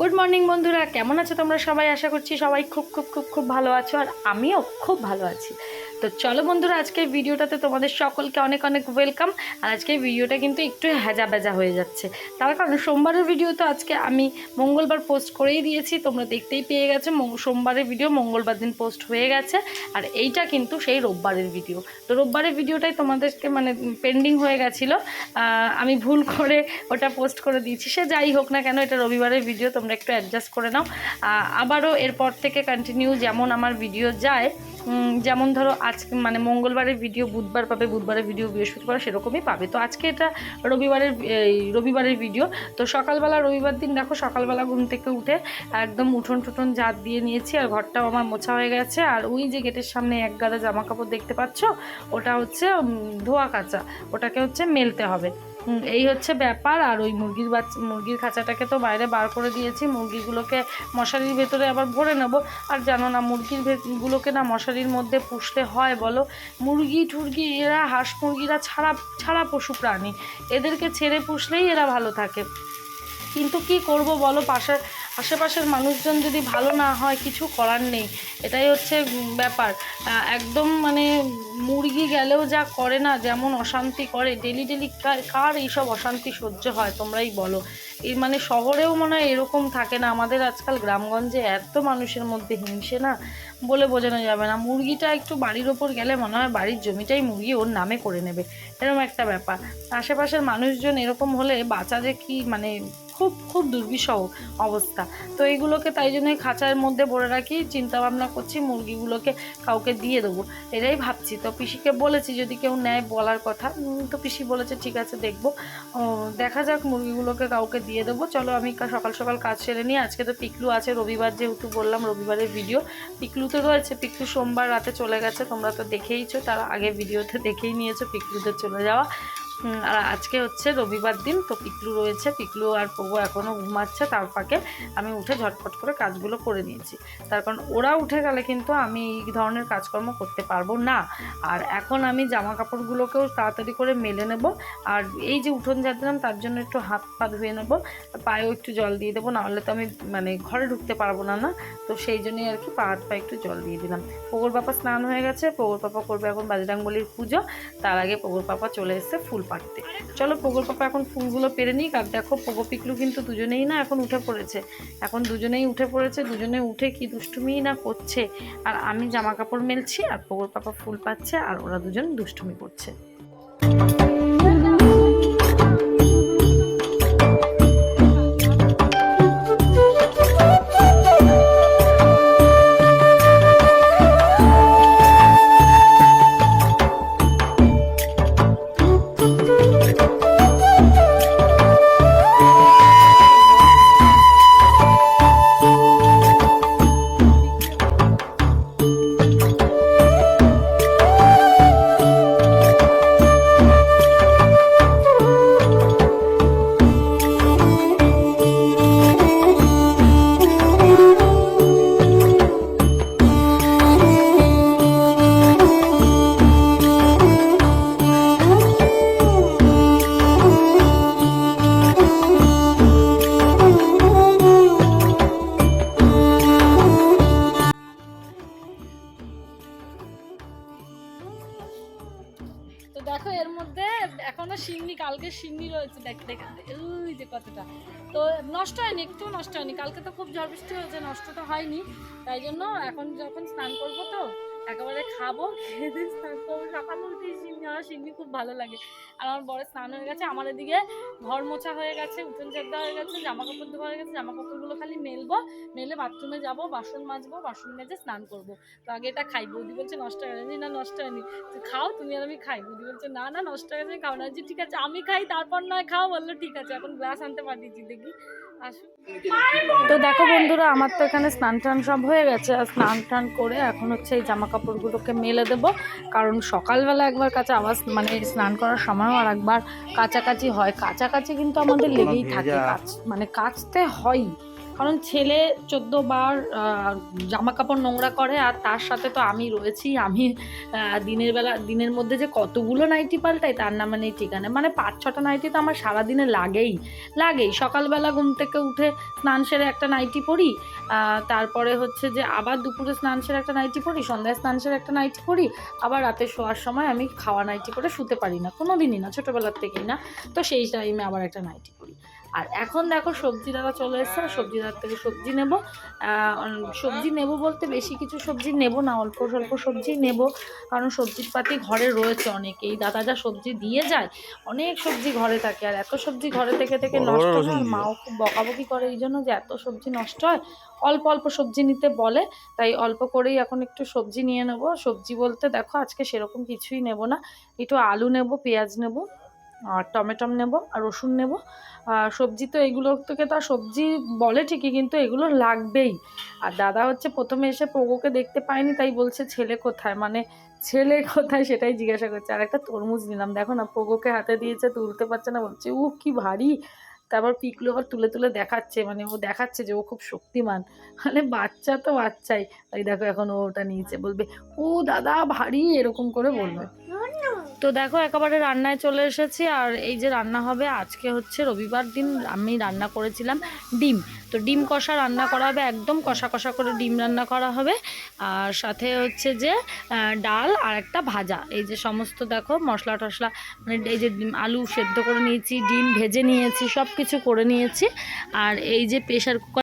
Good morning বন্ধুরা। কেমন আছো তোমরা সবাই? আশা করছি সবাই খুব খুব খুব খুব ভালো আছো, আর আমিও খুব ভালো আছি। তো চলো বন্ধুরা, আজকের ভিডিওটাতে তোমাদের সকলকে অনেক অনেক ওয়েলকাম আর আজকের ভিডিওটা কিন্তু একটু হ্যাজা ব্যাজা হয়ে যাচ্ছে। তার কারণ সোমবারের ভিডিও তো আজকে আমি মঙ্গলবার পোস্ট করেই দিয়েছি। তোমরা দেখতেই পেয়ে গেছো সোমবারের ভিডিও মঙ্গলবার দিন পোস্ট হয়ে গেছে। আর এইটা কিন্তু সেই রোববারের ভিডিও তো রোববারের ভিডিওটাই তোমাদেরকে মানে পেন্ডিং হয়ে গেছিল। আমি ভুল করে ওটা পোস্ট করে দিয়েছি। সে যাই হোক না কেন, এটা রবিবারের ভিডিও তোমরা একটু অ্যাডজাস্ট করে নাও। আবারও এরপর থেকে কন্টিনিউ যেমন আমার ভিডিও যায় যেমন ধরো আজকে মানে মঙ্গলবারের ভিডিও বুধবার পাবে, বুধবারের ভিডিও বৃহস্পতিবার সেরকমই পাবে। তো আজকে এটা রবিবারের রবিবারের ভিডিও তো সকালবেলা, রবিবার দিন দেখো সকালবেলা ঘুম থেকে উঠে একদম উঠোন টুঠোন জাত দিয়ে নিয়েছি আর ঘরটাও আমার মোছা হয়ে গেছে। আর ওই যে গেটের সামনে এক গাদা জামা কাপড় দেখতে পাচ্ছ, ওটা হচ্ছে ধোয়া কাঁচা। ওটাকে হচ্ছে মেলতে হবে। এই হচ্ছে ব্যাপার। আর ওই মুরগির বাচ্চা, মুরগির খাঁচাটাকে তো বাইরে বার করে দিয়েছি। মুরগিগুলোকে মশারির ভেতরে আবার ভরে নেব। আর জানো না, মুরগির ভেতগুলোকে না মশারির মধ্যে পুষতে হয় বলো? মুরগি টুরগি এরা হাঁস মুরগিরা ছাড়া ছাড়া পশু প্রাণী। এদেরকে ছেড়ে পুষলেই এরা ভালো থাকে। কিন্তু কি করব বলো? পাশে আশেপাশের মানুষজন যদি ভালো না হয়, কিছু করার নেই। এটাই হচ্ছে ব্যাপার। একদম মানে মুরগি গেলেও যা করে না, যেমন অশান্তি করে ডেলি ডেলি কার এইসব অশান্তি সহ্য হয় তোমরাই বলো। এই মানে শহরেও মনে হয় এরকম থাকে না। আমাদের আজকাল গ্রামগঞ্জে এত মানুষের মধ্যে হিংসে না বলে বোঝানো যাবে না। মুরগিটা একটু বাড়ির ওপর গেলে মনে হয় বাড়ির জমিটাই মুরগি ওর নামে করে নেবে। এরকম একটা ব্যাপার। আশেপাশের মানুষজন এরকম হলে বাঁচা যে কি মানে খুব খুব দুর্বিষহ অবস্থা। তো এইগুলোকে তাই জন্যই খাঁচার মধ্যে ভরে রাখি চিন্তা ভাবনা করছি, মুরগিগুলোকে কাউকে দিয়ে দেবো, এটাই ভাবছি। তো পিসিকে বলেছি, যদি কেউ নেয় বলার কথা তো পিসি বলেছে, ঠিক আছে, দেখব। দেখা যাক মুরগিগুলোকে কাউকে দিয়ে দেবো। চলো, আমি সকাল সকাল কাজ সেরে নিই। আজকে তো পিকলু আছে, রবিবার যেহেতু বললাম, রবিবারের ভিডিও। পিকলু তো রয়েছে, পিকলু সোমবার রাতে চলে গেছে, তোমরা তো দেখেইছো, তার আগে ভিডিওতে দেখেই নিয়েছো, পিকলুদের চলে যাওয়া। আর আজকে হচ্ছে রবিবার দিন, তো পিকলু রয়েছে, পিকলু আর পবু এখনও ঘুমাচ্ছে তার ফাঁকে। আমি উঠে ঝটপট করে কাজগুলো করে নিয়েছি। তার কারণ ওরা উঠে গেলে কিন্তু আমি এই ধরনের কাজকর্ম করতে পারব না। আর এখন আমি জামা কাপড়গুলোকেও তাড়াতাড়ি করে মেলে নেব। আর এই যে উঠোন যাচ্ছিলাম তার জন্য একটু হাত পা ধুয়ে নেব। পায়েও একটু জল দিয়ে দেবো, নাহলে তো আমি মানে ঘরে ঢুকতে পারব না না? তো সেই জন্যই আর কি পা, হাত পা একটু জল দিয়ে দিলাম। পগর পাপা স্নান হয়ে গেছে পগর পাপা করবে এখন বাজরাঙ্গলির পুজো। তার আগে পগর পাপা চলে এসেছে ফুল পাড়তে চলো পগর পাপা এখন ফুলগুলো পেরে নিক, আর দেখো পোগো পিকলু কিন্তু দুজনেই না এখন উঠে পড়েছে। এখন দুজনেই উঠে পড়েছে, দুজনে উঠে কি দুষ্টুমি না করছে। আর আমি জামা কাপড় মেলছি, আর পগর পাপা ফুল পাচ্ছে, আর ওরা দুজন দুষ্টুমি করছে। তো দেখো এর মধ্যে এখনও সিন্নি, কালকে সিন্নি রয়েছে দেখতে দেখতে ওই যে কতটা। তো নষ্ট হয়নি, একটু নষ্ট হয়নি। কালকে তো খুব ঝড় বৃষ্টি হয়েছে, নষ্ট তো হয়নি। তাই জন্য এখন যখন স্নান করব তো একেবারে খাব, খেয়ে দিয়ে স্নান করব। সকালে উঠে সিন্নি আমার সিন্নি খুব ভালো লাগে। আর আমার বড় স্নান হয়ে গেছে আমার এদিকে ঘর মোছা হয়ে গেছে, উঠোন চাপদা হয়ে গেছে জামা কাপড় ধোয়া হয়ে গেছে জামা কাপড়গুলো খালি মেলবো, মেলে বাথরুমে যাব, বাসন মাজবো, বাসন মেজে স্নান করব। তো আগে এটা খাই, বৌদি বলছে, নষ্ট হয়ে গেছে না, নষ্ট হয়নি। তুই খাও, তুমি আর আমি খাই। বৌদি বলছে, না না, নষ্ট হয়ে গেছে খাও না। যে ঠিক আছে, আমি খাই, তারপর নয়, খাও। বলল, ঠিক আছে, এখন গ্লাস আনতে পাঠিয়েছি, দেখি। তো দেখো বন্ধুরা আমার তো এখানে স্নান টান সব হয়ে গেছে আর স্নান টান করে এখন হচ্ছে এই জামা কাপড়গুলোকে মেলে দেবো কারণ সকালবেলা একবার কাঁচা আবার মানে স্নান করার সময়ও আর একবার কাছাকাছি হয় কাছাকাছি কিন্তু আমাদের লেগেই থাকে কাজ মানে কাচতে হয়ই কারণ ছেলে চোদ্দ বার জামা কাপড় নোংরা করে আর তার সাথে তো আমি রয়েছি, আমি দিনের বেলা, দিনের মধ্যে যে কতগুলো নাইটি পাল্টাই তার নামে নেই ঠিকানা। মানে পাঁচ ছটা নাইটি তো আমার সারাদিনে লাগেই লাগেই। সকালবেলা ঘুম থেকে উঠে স্নান সেরে একটা নাইটি পরি তারপরে হচ্ছে যে আবার দুপুরে স্নান সেরে একটা নাইটি পরি, সন্ধ্যায় স্নান সেরে একটা নাইটি পরি, আবার রাতে শোয়ার সময় আমি খাওয়া নাইটি পরে শুতে পারি না কোনো দিনই না, ছোটোবেলার থেকেই না। তো সেই টাইমে আবার একটা নাইটি পরি। আর এখন দেখো সবজি দাদা চলে এসছে সবজি দাদার থেকে সবজি নেব। সবজি নেব বলতে বেশি কিছু সবজি নেব না অল্প স্বল্প সবজি নেব। কারণ সবজির পাতি ঘরে রয়েছে অনেক এই দাদা যা সবজি দিয়ে যায় অনেক সবজি ঘরে থাকে। আর এত সবজি ঘরে থেকে থেকে নষ্ট হয়। মাও খুব বকাবকি করে এই জন্য যে এত সবজি নষ্ট হয়। অল্প অল্প সবজি নিতে বলে তাই অল্প করেই এখন একটু সবজি নিয়ে নেব। সবজি বলতে দেখো আজকে সেরকম কিছুই নেব না। একটু আলু নেব পেঁয়াজ নেব। আর টমেটম নেব, আর রসুন নেব। আর সবজি তো এগুলো থেকে তো সবজি বলে ঠিকই, কিন্তু এগুলো লাগবেই। আর দাদা হচ্ছে প্রথমে এসে পোগোকে দেখতে পায়নি, তাই বলছে, ছেলে কোথায়? মানে ছেলে কোথায় সেটাই জিজ্ঞাসা করছে। আর একটা তরমুজ নিলাম, দেখো না, পোগোকে হাতে দিয়েছে, তুলতে পারছে না, বলছে উ কি ভারী! তারপর পিকলো আবার তুলে তুলে দেখাচ্ছে মানে ও দেখাচ্ছে যে ও খুব শক্তিমান। মানে বাচ্চা তো বাচ্চাই। তাই দেখো, এখন ও ওটা নিয়েছে, বলবে, ও দাদা, ভারী! এরকম করে বলবে। তো দেখো, একেবারে রান্নায় চলে এসেছি। আর এই যে রান্না হবে, আজকে হচ্ছে রবিবার দিন আমি রান্না করেছিলাম ডিম। তো ডিম কষা রান্না করা হবে, একদম কষা কষা করে ডিম রান্না করা হবে। আর সাথে হচ্ছে যে ডাল আর একটা ভাজা। এই যে সমস্ত দেখো, মশলা টশলা মানে এই যে আলু সেদ্ধ করে নিয়েছি, ডিম ভেজে নিয়েছি সব কিছু করে নিয়েছি। আর এই যে প্রেশার কুকার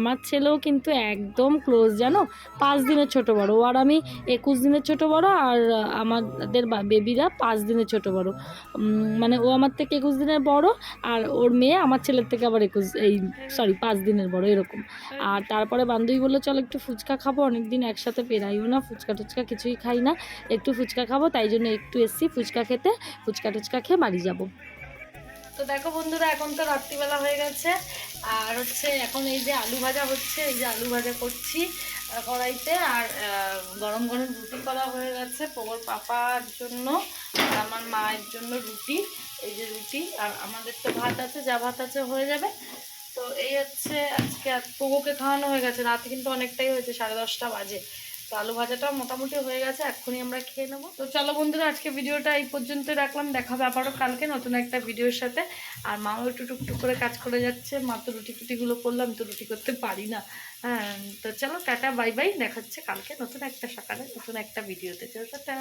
আমার ছেলেও কিন্তু একদম ক্লোজ জানো? পাঁচ দিনের ছোট বড়। ও আর আমি একুশ দিনের ছোট বড় আর আমাদের বেবিরা পাঁচ দিনের ছোট বড়। মানে ও আমার থেকে একুশ দিনের বড় আর ওর মেয়ে আমার ছেলের থেকে আবার একুশ, এই সরি পাঁচ দিনের বড়, এরকম। আর তারপরে বান্ধবী বলল, চল একটু ফুচকা খাব, অনেকদিন একসাথে পেরাইও না, ফুচকা টুচকা কিছুই খাই না। একটু ফুচকা খাব, তাই জন্য একটু এসছি, ফুচকা খেতে, ফুচকা টুচকা খেয়ে বাড়ি যাব। তো দেখো বন্ধুরা, এখন তো রাত্রিবেলা হয়ে গেছে। আর হচ্ছে এখন এই যে আলু ভাজা হচ্ছে, এই যে আলু ভাজা করছি কড়াইতে। আর গরম গরম রুটি করা হয়ে গেছে পোবর পাপার জন্য আর আমার মায়ের জন্য রুটি। এই যে রুটি, আর আমাদের তো ভাত আছে, যা ভাত আছে হয়ে যাবে। তো এই হচ্ছে আজকে পোগোকে খাওয়ানো হয়ে গেছে। রাতে কিন্তু অনেকটাই হয়েছে, সাড়ে দশটা বাজে। তো আলু ভাজাটা মোটামুটি হয়ে গেছে, এক্ষুনি আমরা খেয়ে নেব। তো চলো বন্ধুরা, আজকে ভিডিওটা এই পর্যন্ত রাখলাম। দেখাবে আবারও কালকে নতুন একটা ভিডিওর সাথে। আর মাও একটু টুকটুক করে কাজ করে যাচ্ছে। মা তো রুটি টুটিগুলো করলাম তো রুটি করতে পারি না। হ্যাঁ তো চলো, টাটা, বাই বাই। দেখাচ্ছে কালকে নতুন একটা সকালে, নতুন একটা ভিডিওতে। চলো, টাটা।